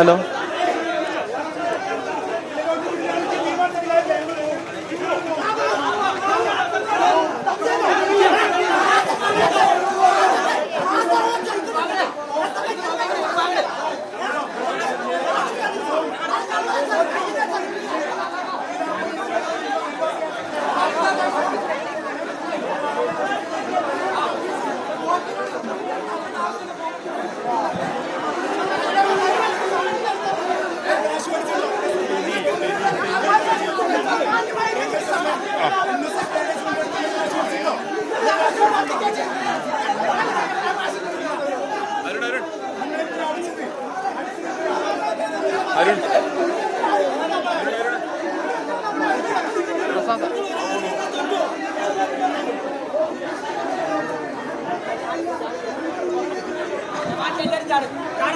Hello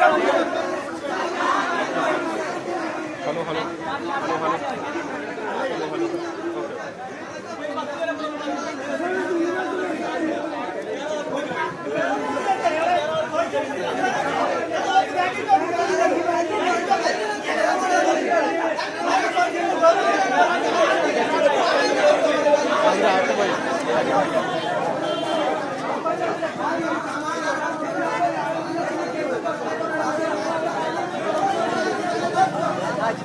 hello hello hello hello hello hello okay hello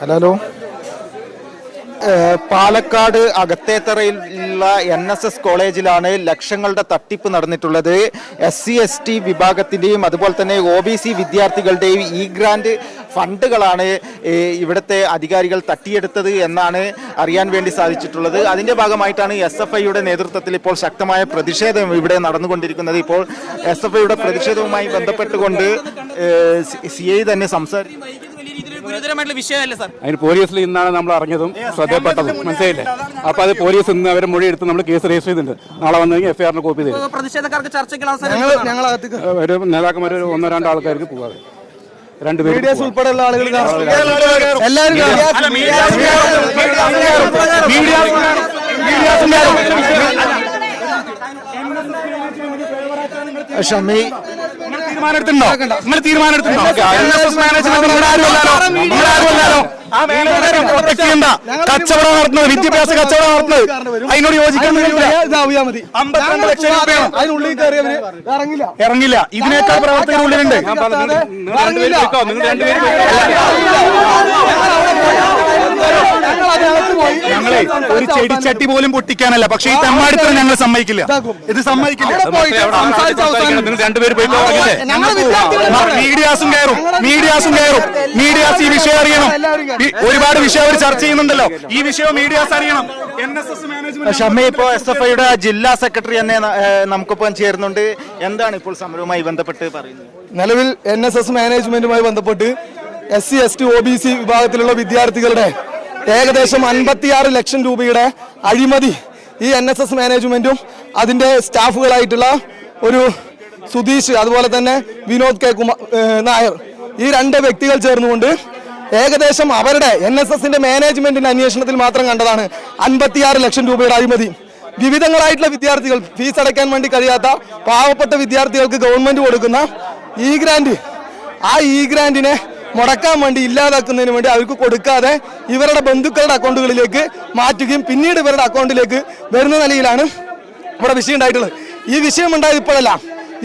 hello Palakkad Palakkad അകത്തേത്തറയിലുള്ള N S S കോളേജിലാണ് ലക്ഷങ്ങളുടെ തട്ടിപ്പ് നടന്നിട്ടുള്ളത്. S C S T വിഭാഗത്തിന്റെയും അതുപോലെ തന്നെ ഒ ബി സി വിദ്യാർത്ഥികളുടെയും ഇ ഗ്രാൻഡ് ഫണ്ടുകളാണ് ഇവിടുത്തെ അധികാരികൾ തട്ടിയെടുത്തത് എന്നാണ് അറിയാൻ വേണ്ടി സാധിച്ചിട്ടുള്ളത്. അതിന്റെ ഭാഗമായിട്ടാണ് എസ് എഫ് ഐയുടെ നേതൃത്വത്തിൽ ഇപ്പോൾ ശക്തമായ പ്രതിഷേധം ഇവിടെ നടന്നുകൊണ്ടിരിക്കുന്നത്. ഇപ്പോൾ എസ് എഫ് ഐയുടെ പ്രതിഷേധവുമായി ബന്ധപ്പെട്ടുകൊണ്ട് സി ഐ തന്നെ രീതിയിൽ ഗുരുതരമായിട്ടുള്ള വിഷയമല്ലേ സാർ. അതിന് പോലീസിൽ ഇന്നാണ് നമ്മൾ അറിഞ്ഞതും ശ്രദ്ധപ്പെട്ടതും മനസ്സിലായില്ലേ? അപ്പൊ അത് പോലീസ് ഇന്ന് അവരെ മൊഴി എടുത്ത് നമ്മൾ കേസ് രജിസ്റ്റർ ചെയ്തിട്ടുണ്ട്. നാളെ വന്നെങ്കിൽ എഫ്ഐആറിന് കോപ്പി തരും. പ്രതിഷേധക്കാർക്ക് ചർച്ചയ്ക്ക് അവസരം ഒരു നേതാക്കന്മാർ ഒരു ഒന്നോ രണ്ടോ ആൾക്കാർക്ക് പോകാതെ. ഉൾപ്പെടെയുള്ള ആളുകൾ ഷമി തീരുമാനം എടുത്തിട്ടുണ്ടോ നിങ്ങൾ തീരുമാനം എടുത്തിട്ടുണ്ടോ കച്ചവടം നടത്തുന്നത് വിദ്യാഭ്യാസ കച്ചവടം നടത്തുന്നത് അതിനോട് യോജിക്കാൻ ഇറങ്ങില്ല. ഇറങ്ങില്ല. ഇതിനേക്കാൾ പ്രവർത്തകർ ഉള്ളിലുണ്ട്. നിങ്ങൾ ഞങ്ങളെ ഒരു ചെടിച്ചട്ടി പോലും പൊട്ടിക്കാനല്ല. പക്ഷെ ഈ തെമ്മാടിത്തരം ഞങ്ങൾ സമ്മതിക്കില്ല. ഇത് സമ്മതിക്കില്ല. പോയിട്ട് നിങ്ങൾ രണ്ടുപേരും പോയി പറഞ്ഞില്ലേ മീഡിയാസും കയറും. മീഡിയാസും കയറും. മീഡിയാസ് ഈ വിഷയം അറിയണം. ഒരുപാട് വിഷയം അവർ ചർച്ച ചെയ്യുന്നുണ്ടല്ലോ. ഈ വിഷയം മീഡിയാസ് അറിയണം. എൻ എസ് എസ് എഫ് ഐയുടെ ജില്ലാ സെക്രട്ടറി തന്നെ നമുക്കൊപ്പം ചേരുന്നുണ്ട്. എന്താണ് ഇപ്പോൾ സമരവുമായി ബന്ധപ്പെട്ട് പറയുന്നത്? നിലവിൽ എൻ എസ് എസ് മാനേജ്മെന്റുമായി ബന്ധപ്പെട്ട് S C S T O B C വിഭാഗത്തിലുള്ള വിദ്യാർത്ഥികളുടെ ഏകദേശം അൻപത്തിയാറ് ലക്ഷം രൂപയുടെ അഴിമതി ഈ എൻ എസ് എസ് മാനേജ്മെന്റും അതിന്റെ സ്റ്റാഫുകളായിട്ടുള്ള ഒരു സുധീഷ് അതുപോലെ തന്നെ വിനോദ് കെ കുമാർ നായർ ഈ രണ്ട് വ്യക്തികൾ ചേർന്നുകൊണ്ട് ഏകദേശം അവരുടെ എൻ എസ് എസിന്റെ മാനേജ്മെന്റിന്റെ അന്വേഷണത്തിൽ മാത്രം കണ്ടതാണ് അൻപത്തിയാറ് ലക്ഷം രൂപയുടെ അഴിമതി. വിവിധങ്ങളായിട്ടുള്ള വിദ്യാർത്ഥികൾ ഫീസ് അടയ്ക്കാൻ വേണ്ടി കഴിയാത്ത പാവപ്പെട്ട വിദ്യാർത്ഥികൾക്ക് ഗവൺമെന്റ് കൊടുക്കുന്ന ഇ ഗ്രാന്റ് ആ ഇ ഗ്രാന്റിനെ മുടക്കാൻ വേണ്ടി ഇല്ലാതാക്കുന്നതിന് വേണ്ടി അവർക്ക് കൊടുക്കാതെ ഇവരുടെ ബന്ധുക്കളുടെ അക്കൗണ്ടുകളിലേക്ക് മാറ്റുകയും പിന്നീട് ഇവരുടെ അക്കൗണ്ടിലേക്ക് വരുന്ന നിലയിലാണ് ഇവിടെ വിഷയം ഉണ്ടായിട്ടുള്ളത്. ഈ വിഷയം ഉണ്ടായത് ഇപ്പോഴല്ല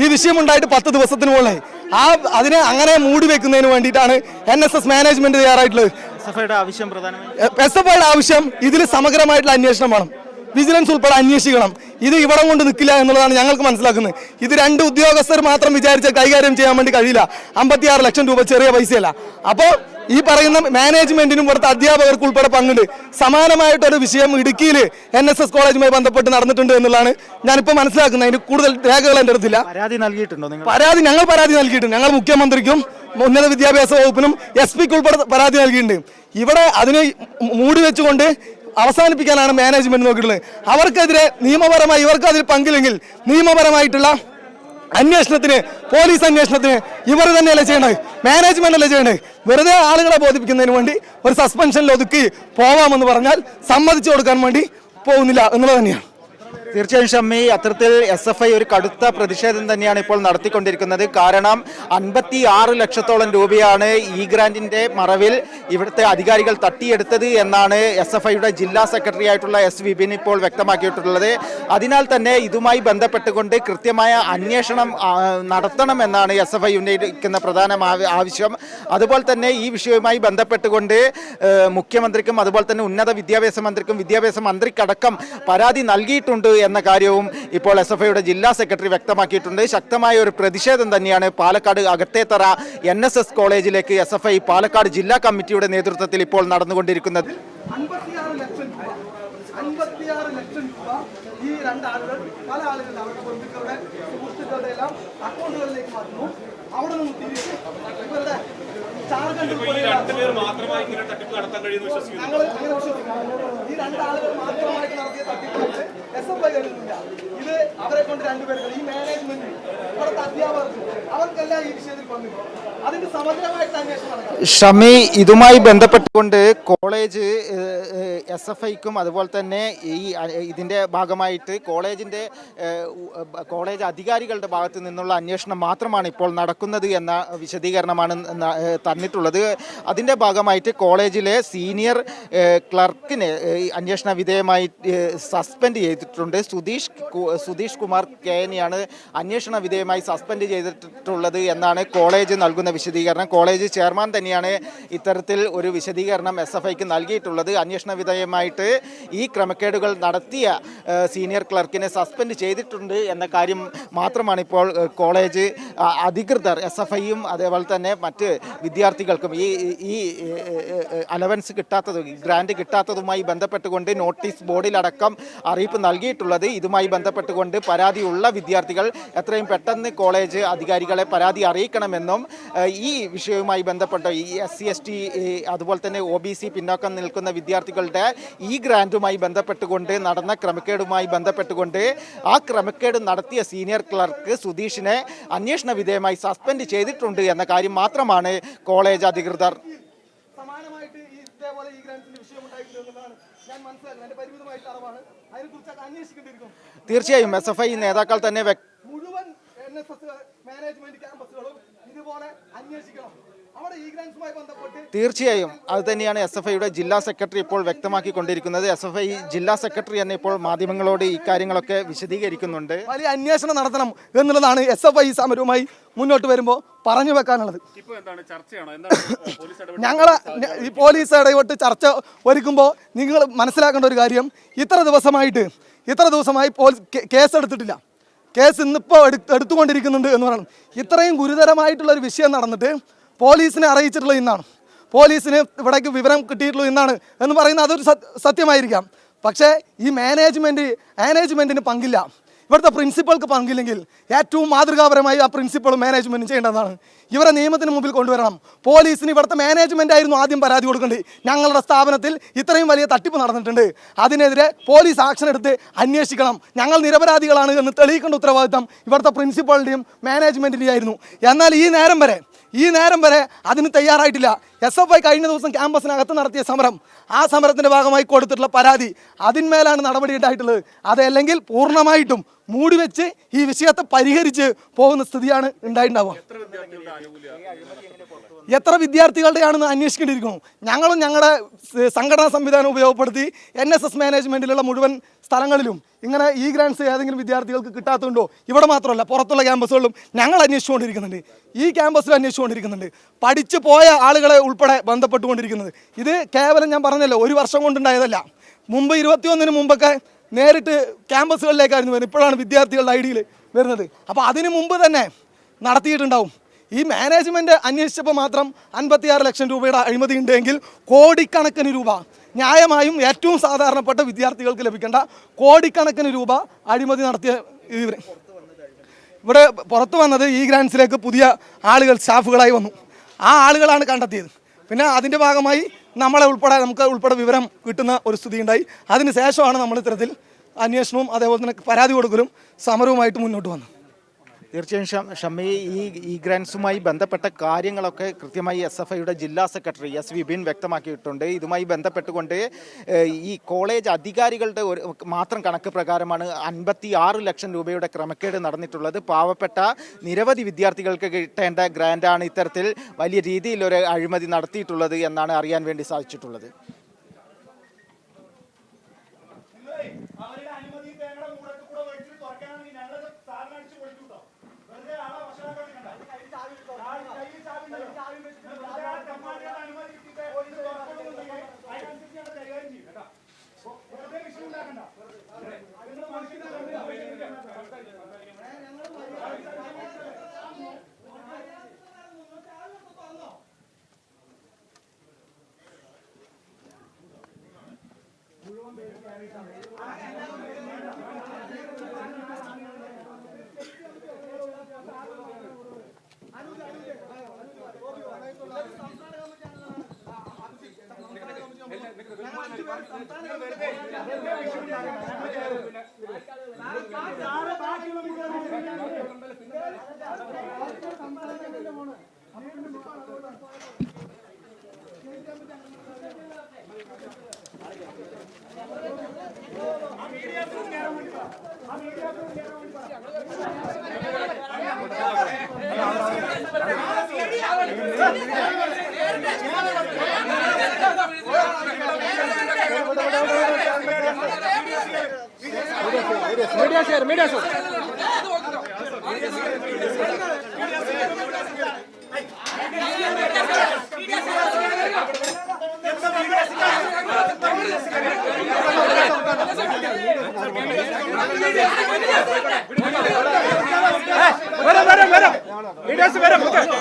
ഈ വിഷയം ഉണ്ടായിട്ട് പത്ത് ദിവസത്തിന് മുകളിലായി. ആ അതിനെ അങ്ങനെ മൂടി വെക്കുന്നതിന് വേണ്ടിയിട്ടാണ് എൻ എസ് എസ് മാനേജ്മെന്റ് തയ്യാറായിട്ടുള്ളത്. എസ് എഫ് ഐയുടെ ആവശ്യം പ്രധാനമായി? എസ് എഫ് ഐയുടെ ആവശ്യം ഇതിൽ സമഗ്രമായിട്ടുള്ള അന്വേഷണം വേണം. വിജിലൻസ് ഉൾപ്പെടെ അന്വേഷിക്കണം. ഇത് ഇവിടം കൊണ്ട് നിൽക്കില്ല എന്നുള്ളതാണ് ഞങ്ങൾക്ക് മനസ്സിലാക്കുന്നത്. ഇത് രണ്ട് ഉദ്യോഗസ്ഥർ മാത്രം വിചാരിച്ചാൽ കൈകാര്യം ചെയ്യാൻ വേണ്ടി കഴിയില്ല. അമ്പത്തിയാറ് ലക്ഷം രൂപ ചെറിയ പൈസയല്ല. അപ്പോൾ ഈ പറയുന്ന മാനേജ്മെന്റിനും ഇവിടുത്തെ അധ്യാപകർക്ക് ഉൾപ്പെടെ പങ്കുണ്ട് സമാനമായിട്ടൊരു വിഷയം ഇടുക്കിയിൽ എൻ എസ് എസ് കോളേജുമായി ബന്ധപ്പെട്ട് നടന്നിട്ടുണ്ട് എന്നുള്ളതാണ് ഞാനിപ്പോൾ മനസ്സിലാക്കുന്നത്. അതിന് കൂടുതൽ രേഖകൾ എന്റെ അടുത്തില്ല. പരാതി നൽകിയിട്ടുണ്ടോ പരാതി ഞങ്ങൾ പരാതി നൽകിയിട്ടുണ്ട്. ഞങ്ങൾ മുഖ്യമന്ത്രിക്കും ഉന്നത വിദ്യാഭ്യാസ വകുപ്പിനും എസ് പിക്ക് ഉൾപ്പെടെ പരാതി നൽകിയിട്ടുണ്ട്. ഇവിടെ അതിനെ മൂടി വെച്ചുകൊണ്ട് അവസാനിപ്പിക്കാനാണ് മാനേജ്മെന്റ് നോക്കിയിട്ടുള്ളത്. അവർക്കെതിരെ നിയമപരമായി ഇവർക്ക് അതിൽ പങ്കില്ലെങ്കിൽ നിയമപരമായിട്ടുള്ള അന്വേഷണത്തിന് പോലീസ് അന്വേഷണത്തിന് ഇവർ തന്നെയല്ലേ ചെയ്യേണ്ടത് മാനേജ്മെന്റ് അല്ലേ ചെയ്യേണ്ടത് വെറുതെ ആളുകളെ ബോധിപ്പിക്കുന്നതിന് വേണ്ടി ഒരു സസ്പെൻഷനിൽ ഒതുക്കി പോവാമെന്ന് പറഞ്ഞാൽ സമ്മതിച്ചു കൊടുക്കാൻ വേണ്ടി പോകുന്നില്ല എന്നുള്ളത് തന്നെയാണ്. തീർച്ചയായും ഷമ്മി അത്തരത്തിൽ എസ് എഫ് ഐ ഒരു കടുത്ത പ്രതിഷേധം തന്നെയാണ് ഇപ്പോൾ നടത്തിക്കൊണ്ടിരിക്കുന്നത്. കാരണം അൻപത്തി ആറ് ലക്ഷത്തോളം രൂപയാണ് ഈ ഗ്രാൻഡിന്റെ മറവിൽ ഇവിടുത്തെ അധികാരികൾ തട്ടിയെടുത്തത് എന്നാണ് എസ് എഫ് ഐയുടെ ജില്ലാ സെക്രട്ടറി ആയിട്ടുള്ള എസ് വിപിൻ ഇപ്പോൾ വ്യക്തമാക്കിയിട്ടുള്ളത്. അതിനാൽ തന്നെ ഇതുമായി ബന്ധപ്പെട്ടുകൊണ്ട് കൃത്യമായ അന്വേഷണം നടത്തണം എന്നാണ് എസ് എഫ് ഐ ഉന്നയിക്കുന്ന പ്രധാന ആവശ്യം. അതുപോലെ തന്നെ ഈ വിഷയവുമായി ബന്ധപ്പെട്ടുകൊണ്ട് മുഖ്യമന്ത്രിക്കും അതുപോലെ തന്നെ ഉന്നത വിദ്യാഭ്യാസ മന്ത്രിക്കും വിദ്യാഭ്യാസ മന്ത്രിക്കടക്കം പരാതി നൽകിയിട്ടുണ്ട് എന്ന കാര്യവും ഇപ്പോൾ എസ് എഫ് ഐയുടെ ജില്ലാ സെക്രട്ടറി വ്യക്തമാക്കിയിട്ടുണ്ട്. ശക്തമായ ഒരു പ്രതിഷേധം തന്നെയാണ് Palakkad Akathethara N S S കോളേജിലേക്ക് എസ് എഫ് ഐ പാലക്കാട് ജില്ലാ കമ്മിറ്റിയുടെ നേതൃത്വത്തിൽ ഇപ്പോൾ നടന്നുകൊണ്ടിരിക്കുന്നത്. അൻപത്തിയാറ് ലക്ഷം രൂപ. അൻപത്തിയാറ് ലക്ഷം രൂപ ഈ രണ്ടാളുകൾ പല ആളുകളുടെ അവരുടെ ബന്ധുക്കളുടെ സുഹൃത്തുക്കളുടെ എല്ലാം അക്കൗണ്ടുകളിലേക്ക് മാറ്റുന്നു. അവിടെ നിന്ന് തിരിച്ച് ഇവരുടെ ഉൾപ്പെടെയുള്ള ഞങ്ങൾ അങ്ങനെ വിശ്വസിക്കുന്നു. രണ്ടാളുകൾ മാത്രമായിട്ട് നടത്തിയ തട്ടിപ്പായിട്ട് എസ് എഫ് ഐ കരുതുന്നില്ല ഇത് അവരെ കൊണ്ട് രണ്ടുപേർക്ക് ഈ മാനേജ്മെന്റ് ഇവിടുത്തെ അധ്യാപകർക്ക് അവർക്കെല്ലാം ഈ വിഷയത്തിൽ പങ്കുണ്ട് അതിന്റെ സമഗ്രമായിട്ട് അന്വേഷണം നടക്കണം. ഷമി ഇതുമായി ബന്ധപ്പെട്ടുകൊണ്ട് കോളേജ് എസ് എഫ് ഐക്കും അതുപോലെ തന്നെ ഈ ഇതിന്റെ ഭാഗമായിട്ട് കോളേജിന്റെ കോളേജ് അധികാരികളുടെ ഭാഗത്തു നിന്നുള്ള അന്വേഷണം മാത്രമാണ് ഇപ്പോൾ നടക്കുന്നത് എന്ന വിശദീകരണമാണ് തന്നിട്ടുള്ളത്. അതിന്റെ ഭാഗമായിട്ട് കോളേജിലെ സീനിയർ ക്ലർക്കിനെ അന്വേഷണ വിധേയമായി സസ്പെൻഡ് ചെയ്തിട്ടുണ്ട്. സുധീഷ് സുധീഷ് കുമാർ കേനിയാണ് അന്വേഷണ വിധേയമായി സസ്പെൻഡ് ചെയ്തിട്ടുള്ളത് എന്നാണ് കോളേജ് നൽകുന്ന വിശദീകരണം. കോളേജ് ചെയർമാൻ തന്നെയാണ് ഇത്തരത്തിൽ ഒരു വിശദീകരണം എസ് എഫ് ഐക്ക് നൽകിയിട്ടുള്ളത്. അന്വേഷണ വിധേയമായിട്ട് ഈ ക്രമക്കേടുകൾ നടത്തിയ സീനിയർ ക്ലർക്കിനെ സസ്പെൻഡ് ചെയ്തിട്ടുണ്ട് എന്ന കാര്യം മാത്രമാണ് ഇപ്പോൾ കോളേജ് അധികൃതർ എസ് എഫ് ഐയും അതേപോലെ തന്നെ മറ്റ് വിദ്യാർത്ഥികൾക്കും ഈ ഈ അലവൻസ് കിട്ടാത്തതും ഗ്രാൻഡ് കിട്ടാത്തതുമായി ബന്ധപ്പെട്ടുകൊണ്ട് നോട്ടീസ് ബോർഡിലടക്കം അറിയിപ്പ് നൽകിയിട്ടുള്ളത്. ഇതുമായി ബന്ധപ്പെട്ടുകൊണ്ട് പരാതിയുള്ള വിദ്യാർത്ഥികൾ എത്രയും പെട്ടെന്ന് കോളേജ് അധികാരികളെ പരാതി അറിയിക്കണമെന്നും ഈ വിഷയവുമായി ബന്ധപ്പെട്ട ഈ എസ് സി എസ് ടി അതുപോലെ തന്നെ ഒ ബി സി പിന്നോക്കം നിൽക്കുന്ന വിദ്യാർത്ഥികളുടെ ഈ ഗ്രാന്റുമായി ബന്ധപ്പെട്ടുകൊണ്ട് നടന്ന ക്രമക്കേടുമായി ബന്ധപ്പെട്ടുകൊണ്ട് ആ ക്രമക്കേട് നടത്തിയ സീനിയർ ക്ലർക്ക് സുധീഷിനെ അന്വേഷണ വിധേയമായി സസ്പെൻഡ് ചെയ്തിട്ടുണ്ട് എന്ന കാര്യം മാത്രമാണ് കോളേജ് അധികൃതർ സമാനമായിട്ട് ഈ ഇതേപോലെ ഈ ഗ്രാൻസിന്റെ വിഷയം ഉണ്ടായിട്ടുണ്ട് എന്നുള്ളതാണ് ഞാൻ മനസ്സിലാക്കുന്നത് എന്റെ പരിമിതമായിട്ട് അറിവാണ് അതിനെക്കുറിച്ചൊക്കെ അന്വേഷിക്കേണ്ടിയിരിക്കും തീർച്ചയായും എസ് എഫ് ഐ നേതാക്കൾ തന്നെ മുഴുവൻ എൻ എസ് എസ് മാനേജ്മെന്റ് ക്യാമ്പസുകളും ഇതുപോലെ അന്വേഷിക്കണം. അവിടെ ഈ ഗ്രാൻസുമായി ബന്ധപ്പെട്ട് തീർച്ചയായും അത് തന്നെയാണ് എസ് എഫ് ഐയുടെ ജില്ലാ സെക്രട്ടറി ഇപ്പോൾ വ്യക്തമാക്കിക്കൊണ്ടിരിക്കുന്നത്. എസ് എഫ് ഐ ജില്ലാ സെക്രട്ടറി തന്നെ ഇപ്പോൾ മാധ്യമങ്ങളോട് ഈ കാര്യങ്ങളൊക്കെ വിശദീകരിക്കുന്നുണ്ട്. വലിയ അന്വേഷണം നടത്തണം എന്നുള്ളതാണ് എസ് എഫ് ഐ സമരവുമായി മുന്നോട്ട് വരുമ്പോൾ പറഞ്ഞു വെക്കാനുള്ളത്. ഇപ്പൊ എന്താണ് ചർച്ചയാണോ? എന്താണ് പോലീസ് ഇടപെടൽ ഞങ്ങൾ ഈ പോലീസ് ഇടപെട്ട് ചർച്ച ഒരുക്കുമ്പോൾ നിങ്ങൾ മനസ്സിലാക്കേണ്ട ഒരു കാര്യം ഇത്ര ദിവസമായിട്ട് ഇത്ര ദിവസമായി പോലീസ് കേസ് എടുത്തിട്ടില്ല കേസ് ഇന്നിപ്പോൾ എടു എടുത്തുകൊണ്ടിരിക്കുന്നുണ്ട് എന്ന് പറയണം. ഇത്രയും ഗുരുതരമായിട്ടുള്ള ഒരു വിഷയം നടന്നിട്ട് പോലീസിനെ അറിയിച്ചിട്ടുള്ളത് ഇന്നാണ്. പോലീസിന് ഇവിടേക്ക് വിവരം കിട്ടിയിട്ടുള്ളത് ഇന്നാണ് എന്ന് പറയുന്നത് അതൊരു സത്യമായിരിക്കാം. പക്ഷേ ഈ മാനേജ്മെന്റ് മാനേജ്മെന്റിന് പങ്കില്ല. ഇവിടുത്തെ പ്രിൻസിപ്പൾക്ക് പങ്കില്ലെങ്കിൽ ഏറ്റവും മാതൃകാപരമായി ആ പ്രിൻസിപ്പളും മാനേജ്മെന്റും ചെയ്യേണ്ടതാണ്. ഇവരെ നിയമത്തിന് മുമ്പിൽ കൊണ്ടുവരണം. പോലീസിന് ഇവിടുത്തെ മാനേജ്മെന്റ് ആയിരുന്നു ആദ്യം പരാതി കൊടുക്കേണ്ടത്. ഞങ്ങളുടെ സ്ഥാപനത്തിൽ ഇത്രയും വലിയ തട്ടിപ്പ് നടന്നിട്ടുണ്ട്. അതിനെതിരെ പോലീസ് ആക്ഷൻ എടുത്ത് അന്വേഷിക്കണം. ഞങ്ങൾ നിരപരാധികളാണ് എന്ന് തെളിയിക്കേണ്ട ഉത്തരവാദിത്തം ഇവിടുത്തെ പ്രിൻസിപ്പളിന്റെയും മാനേജ്മെന്റിന്റെയും ആയിരുന്നു എന്നാൽ ഈ നേരം വരെ ഈ നേരം വരെ അതിന് തയ്യാറായിട്ടില്ല. എസ് എഫ് ഐ കഴിഞ്ഞ ദിവസം ക്യാമ്പസിനകത്ത് നടത്തിയ സമരം. ആ സമരത്തിന്റെ ഭാഗമായി കൊടുത്തിട്ടുള്ള പരാതി അതിന്മേലാണ് നടപടി ഉണ്ടായിട്ടുള്ളത്. അതല്ലെങ്കിൽ പൂർണമായിട്ടും മൂടി വെച്ച് ഈ വിഷയത്തെ പരിഹരിച്ച് പോകുന്ന സ്ഥിതിയാണ് ഉണ്ടായിട്ടുണ്ടാവുക. എത്ര വിദ്യാർത്ഥികളുടെയാണെന്ന് അന്വേഷിക്കേണ്ടിയിരിക്കുന്നു. ഞങ്ങളും ഞങ്ങളുടെ സംഘടനാ സംവിധാനം ഉപയോഗപ്പെടുത്തി എൻ എസ് എസ് മാനേജ്മെന്റിലുള്ള മുഴുവൻ സ്ഥലങ്ങളിലും ഇങ്ങനെ ഈ ഗ്രാൻസ് ഏതെങ്കിലും വിദ്യാർത്ഥികൾക്ക് കിട്ടാത്തതുണ്ടോ? ഇവിടെ മാത്രമല്ല പുറത്തുള്ള ക്യാമ്പസുകളിലും ഞങ്ങൾ അന്വേഷിച്ചുകൊണ്ടിരിക്കുന്നുണ്ട്. ഈ ക്യാമ്പസിൽ അന്വേഷിച്ചുകൊണ്ടിരിക്കുന്നുണ്ട്. പഠിച്ചു പോയ ആളുകളെ ഉൾപ്പെടെ ബന്ധപ്പെട്ടുകൊണ്ടിരിക്കുന്നത്. ഇത് കേവലം ഞാൻ പറഞ്ഞല്ലോ ഒരു വർഷം കൊണ്ടുണ്ടായതല്ല. മുമ്പ് ഇരുപത്തിയൊന്നിന് മുമ്പൊക്കെ നേരിട്ട് ക്യാമ്പസുകളിലേക്കായിരുന്നു വരുന്നത്. ഇപ്പോഴാണ് വിദ്യാർത്ഥികളുടെ ഐഡിയിൽ ഡിയിൽ വരുന്നത്. അപ്പോൾ അതിനു മുമ്പ് തന്നെ നടത്തിയിട്ടുണ്ടാവും. ഈ മാനേജ്മെന്റ് അന്വേഷിച്ചപ്പോൾ മാത്രം അൻപത്തിയാറ് ലക്ഷം രൂപയുടെ അഴിമതി ഉണ്ടെങ്കിൽ കോടിക്കണക്കിന് രൂപ ന്യായമായും ഏറ്റവും സാധാരണപ്പെട്ട വിദ്യാർത്ഥികൾക്ക് ലഭിക്കേണ്ട കോടിക്കണക്കിന് രൂപ അഴിമതി നടത്തിയ ഇവർ ഇവിടെ പുറത്തു വന്നത് ഈ ഗ്രാൻസിലേക്ക് പുതിയ ആളുകൾ സ്റ്റാഫുകളായി വന്നു. ആ ആളുകളാണ് കണ്ടെത്തിയത്. പിന്നെ അതിന്റെ ഭാഗമായി നമ്മളെ ഉൾപ്പെടെ നമുക്ക് ഉൾപ്പെടെ വിവരം കിട്ടുന്ന ഒരു സ്ഥിതി ഉണ്ടായി. അതിന് ശേഷമാണ് നമ്മൾ ഇത്തരത്തിൽ അന്വേഷണവും അതേപോലെ തന്നെ പരാതി കൊടുക്കലും സമരവുമായിട്ട് മുന്നോട്ട് വന്നത്. തീർച്ചയായും ഷമ്മി ഈ ഈ ഗ്രാൻസുമായി ബന്ധപ്പെട്ട കാര്യങ്ങളൊക്കെ കൃത്യമായി എസ് എഫ് ഐയുടെ ജില്ലാ സെക്രട്ടറി എസ് വിപിൻ വ്യക്തമാക്കിയിട്ടുണ്ട്. ഇതുമായി ബന്ധപ്പെട്ടുകൊണ്ട് ഈ കോളേജ് അധികാരികളുടെ ഒരു മാത്രം കണക്ക് പ്രകാരമാണ് അൻപത്തി ആറ് ലക്ഷം രൂപയുടെ ക്രമക്കേട് നടന്നിട്ടുള്ളത്. പാവപ്പെട്ട നിരവധി വിദ്യാർത്ഥികൾക്ക് കിട്ടേണ്ട ഗ്രാൻഡാണ് ഇത്തരത്തിൽ വലിയ രീതിയിൽ ഒരു അഴിമതി നടത്തിയിട്ടുള്ളത് എന്നാണ് അറിയാൻ വേണ്ടി സാധിച്ചിട്ടുള്ളത്. É Obrigado, Vera.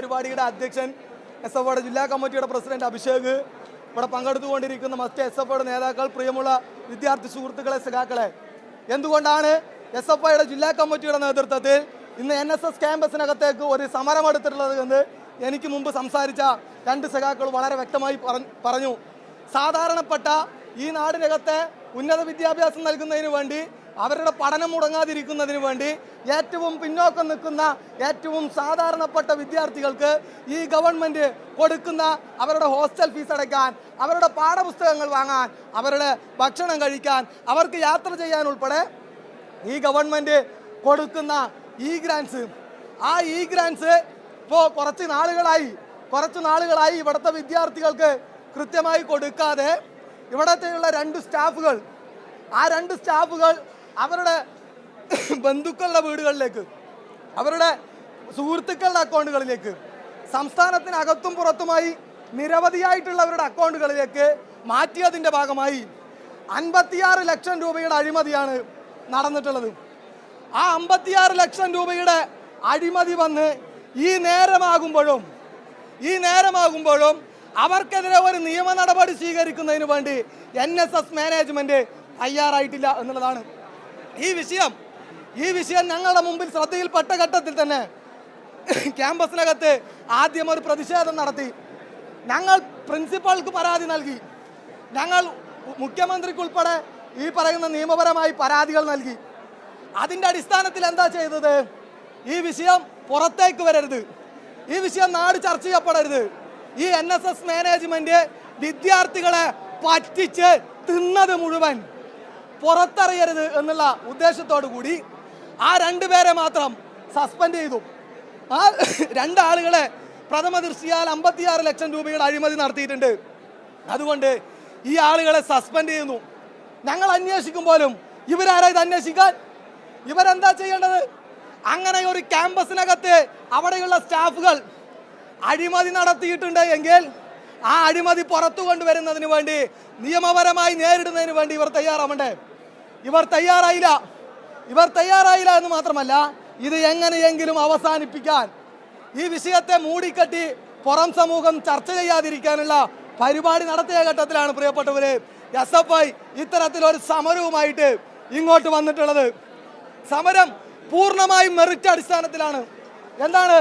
സമരപരിപാടിയുടെ അധ്യക്ഷൻ എസ് എഫ് ജില്ലാ കമ്മിറ്റിയുടെ പ്രസിഡന്റ് അഭിഷേക്. ഇവിടെ പങ്കെടുത്തുകൊണ്ടിരിക്കുന്ന മറ്റ് എസ് എഫ് നേതാക്കൾ പ്രിയമുള്ള വിദ്യാർത്ഥി സുഹൃത്തുക്കളെ സഖാക്കളെ. എന്തുകൊണ്ടാണ് എസ് എഫ് ഐയുടെ ജില്ലാ കമ്മിറ്റിയുടെ നേതൃത്വത്തിൽ ഇന്ന് എൻ എസ് എസ് ക്യാമ്പസിനകത്തേക്ക് ഒരു സമരം എടുത്തിട്ടുള്ളത് എന്ന് എനിക്ക് മുമ്പ് സംസാരിച്ച രണ്ട് സഖാക്കൾ വളരെ വ്യക്തമായി പറഞ്ഞു. സാധാരണപ്പെട്ട ഈ നാടിനകത്തെ ഉന്നത വിദ്യാഭ്യാസം നൽകുന്നതിന് വേണ്ടി അവരുടെ പഠനം മുടങ്ങാതിരിക്കുന്നതിന് വേണ്ടി ഏറ്റവും പിന്നോക്കം നിൽക്കുന്ന ഏറ്റവും സാധാരണപ്പെട്ട വിദ്യാർത്ഥികൾക്ക് ഈ ഗവൺമെന്റ് കൊടുക്കുന്ന അവരുടെ ഹോസ്റ്റൽ ഫീസ് അടയ്ക്കാൻ അവരുടെ പാഠപുസ്തകങ്ങൾ വാങ്ങാൻ അവരുടെ ഭക്ഷണം കഴിക്കാൻ അവർക്ക് യാത്ര ചെയ്യാൻ ഉൾപ്പെടെ ഈ ഗവൺമെന്റ് കൊടുക്കുന്ന ഇ ഗ്രാൻസ് ആ ഇ ഗ്രാൻസ് ഇപ്പോൾ കുറച്ച് നാളുകളായി കുറച്ച് നാളുകളായി ഇവിടുത്തെ വിദ്യാർത്ഥികൾക്ക് കൃത്യമായി കൊടുക്കാതെ ഇവിടത്തെയുള്ള രണ്ട് സ്റ്റാഫുകൾ ആ രണ്ട് സ്റ്റാഫുകൾ അവരുടെ ബന്ധുക്കളുടെ വീടുകളിലേക്ക് അവരുടെ സുഹൃത്തുക്കളുടെ അക്കൗണ്ടുകളിലേക്ക് സംസ്ഥാനത്തിനകത്തും പുറത്തുമായി നിരവധിയായിട്ടുള്ളവരുടെ അക്കൗണ്ടുകളിലേക്ക് മാറ്റിയതിന്റെ ഭാഗമായി അൻപത്തിയാറ് ലക്ഷം രൂപയുടെ അഴിമതിയാണ് നടന്നിട്ടുള്ളത്. ആ അമ്പത്തിയാറ് ലക്ഷം രൂപയുടെ അഴിമതി വന്ന് ഈ നേരമാകുമ്പോഴും ഈ നേരമാകുമ്പോഴും അവർക്കെതിരെ ഒരു നിയമ നടപടി സ്വീകരിക്കുന്നതിന് വേണ്ടി എൻ എസ് എസ് മാനേജ്മെന്റ് തയ്യാറായിട്ടില്ല എന്നുള്ളതാണ് ഈ വിഷയം ഈ വിഷയം ഞങ്ങളുടെ മുമ്പിൽ ശ്രദ്ധയിൽപ്പെട്ട ഘട്ടത്തിൽ തന്നെ ക്യാമ്പസിനകത്ത് ആദ്യം ഒരു പ്രതിഷേധം നടത്തി. ഞങ്ങൾ പ്രിൻസിപ്പാൾക്ക് പരാതി നൽകി. ഞങ്ങൾ മുഖ്യമന്ത്രിക്ക് ഉൾപ്പെടെ ഈ പറയുന്ന നിയമപരമായി പരാതികൾ നൽകി. അതിന്റെ അടിസ്ഥാനത്തിൽ എന്താ ചെയ്തത്? ഈ വിഷയം പുറത്തേക്ക് വരരുത്. ഈ വിഷയം നാട് ചർച്ച ചെയ്യപ്പെടരുത്. ഈ എൻ എസ് എസ് മാനേജ്മെന്റ് വിദ്യാർത്ഥികളെ പറ്റിച്ച് തിന്നത് മുഴുവൻ. പുറത്തറിയരുത് എന്നുള്ള ഉദ്ദേശത്തോടു കൂടി ആ രണ്ടുപേരെ മാത്രം സസ്പെൻഡ് ചെയ്തു. ആ രണ്ടാളുകളെ പ്രഥമ ദൃഷ്ടിയാൽ അമ്പത്തിയാറ് ലക്ഷം രൂപയുടെ അഴിമതി നടത്തിയിട്ടുണ്ട്. അതുകൊണ്ട് ഈ ആളുകളെ സസ്പെൻഡ് ചെയ്യുന്നു. ഞങ്ങൾ അന്വേഷിക്കുമ്പോഴും ഇവരാരാ ഇത് അന്വേഷിക്കാൻ? ഇവരെന്താ ചെയ്യേണ്ടത്? അങ്ങനെ ഒരു ക്യാമ്പസിനകത്ത് അവിടെയുള്ള സ്റ്റാഫുകൾ അഴിമതി നടത്തിയിട്ടുണ്ട് എങ്കിൽ ആ അഴിമതി പുറത്തു കൊണ്ടുവരുന്നതിന് വേണ്ടി നിയമപരമായി നേരിടുന്നതിന് വേണ്ടി ഇവർ തയ്യാറാവണ്ടേ? ഇവർ തയ്യാറായില്ല. ഇവർ തയ്യാറായില്ല എന്ന് മാത്രമല്ല ഇത് എങ്ങനെയെങ്കിലും അവസാനിപ്പിക്കാൻ ഈ വിഷയത്തെ മൂടിക്കെട്ടി പുറം സമൂഹം ചർച്ച ചെയ്യാതിരിക്കാനുള്ള പരിപാടി നടത്തിയ ഘട്ടത്തിലാണ് പ്രിയപ്പെട്ടവര് എസ് എഫ് ഐ ഇത്തരത്തിലൊരു സമരവുമായിട്ട് ഇങ്ങോട്ട് വന്നിട്ടുള്ളത്. സമരം പൂർണമായും മെറിറ്റ് അടിസ്ഥാനത്തിലാണ്. എന്താണ്?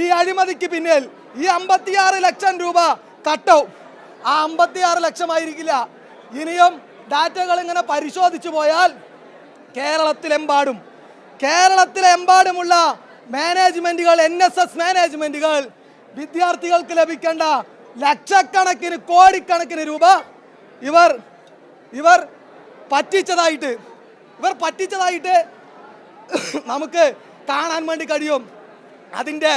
ഈ അഴിമതിക്ക് പിന്നിൽ ഈ അമ്പത്തിയാറ് ലക്ഷം രൂപ കട്ടോ ആ അമ്പത്തിയാറ് ലക്ഷമായിരിക്കില്ല. ഇനിയും ഡാറ്റകൾ ഇങ്ങനെ പരിശോധിച്ചു പോയാൽ കേരളത്തിലെമ്പാടും കേരളത്തിലെമ്പാടുമുള്ള മാനേജ്മെന്റുകൾ എൻ എസ് എസ് മാനേജ്മെന്റുകൾ വിദ്യാർത്ഥികൾക്ക് ലഭിക്കേണ്ട ലക്ഷക്കണക്കിന് കോടിക്കണക്കിന് രൂപ ഇവർ ഇവർ പറ്റിച്ചതായിട്ട് ഇവർ പറ്റിച്ചതായിട്ട് നമുക്ക് കാണാൻ വേണ്ടി കഴിയും. അതിന്റെ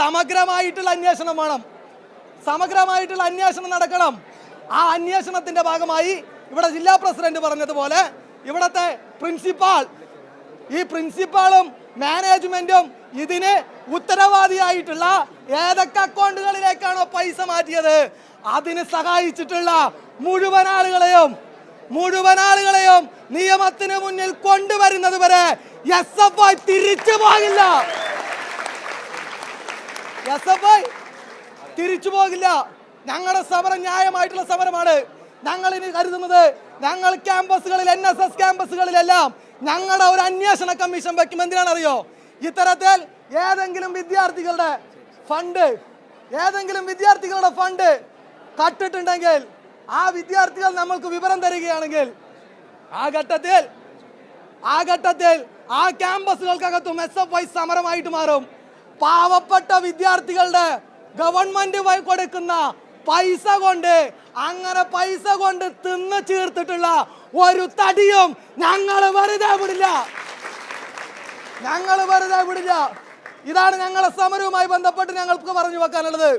സമഗ്രമായിട്ടുള്ള അന്വേഷണം വേണം. സമഗ്രമായിട്ടുള്ള അന്വേഷണം നടക്കണം. ആ അന്വേഷണത്തിന്റെ ഭാഗമായി ഇവിടെ ജില്ലാ പ്രസിഡന്റ് പറഞ്ഞതുപോലെ ഇവിടത്തെ പ്രിൻസിപ്പാൾ ഈ പ്രിൻസിപ്പാളും മാനേജ്മെന്റും ഇതിന് ഉത്തരവാദിയായിട്ടുള്ള ഏതൊക്കെ അക്കൗണ്ടുകളിലേക്കാണോ പൈസ മാറ്റിയത് അതിന് സഹായിച്ചിട്ടുള്ള മുഴുവൻ ആളുകളെയും മുഴുവൻ ആളുകളെയും നിയമത്തിന് മുന്നിൽ കൊണ്ടുവരുന്നത് വരെ എസ് എഫ് ഐ തിരിച്ചു പോകില്ല. എസ് എഫ് ഐ തിരിച്ചു പോകില്ല. ഞങ്ങളുടെ സമരം ന്യായമായിട്ടുള്ള സമരമാണ്. ഞങ്ങൾ ഇനി കരുതുന്നത് ഞങ്ങൾ ക്യാമ്പസുകളിൽ എൻ എസ് എസ് ക്യാമ്പസുകളിലെല്ലാം ഞങ്ങളുടെ ഒരു അന്വേഷണ കമ്മീഷൻ വെക്കും എന്തിനാണെന്നറിയോ? ഇത്തരത്തിൽ ഏതെങ്കിലും വിദ്യാർത്ഥികളുടെ ഫണ്ട് ഏതെങ്കിലും വിദ്യാർത്ഥികളുടെ ഫണ്ട് കട്ടിട്ടുണ്ടെങ്കിൽ ആ വിദ്യാർത്ഥികൾ നമ്മൾക്ക് വിവരം തരികയാണെങ്കിൽ ആ ഘട്ടത്തിൽ ആ ഘട്ടത്തിൽ ആ ക്യാമ്പസുകൾക്കകത്തും എസ് എഫ് ഐ സമരമായിട്ട് മാറും. പാവപ്പെട്ട വിദ്യാർത്ഥികളുടെ ഗവൺമെന്റ് വൈ കൊടുക്കുന്ന പൈസ കൊണ്ട് അങ്ങനെ പൈസ കൊണ്ട് തിന്ന് ചേർത്തിട്ടുള്ള ഒരു തടിയും ഞങ്ങൾ വെറുതെ വിടില്ല. ഞങ്ങൾ വെറുതെ വിടില്ല. ഇതാണ് ഞങ്ങളെ സമരവുമായി ബന്ധപ്പെട്ട് ഞങ്ങൾക്ക് പറഞ്ഞു വെക്കാനുള്ളത്.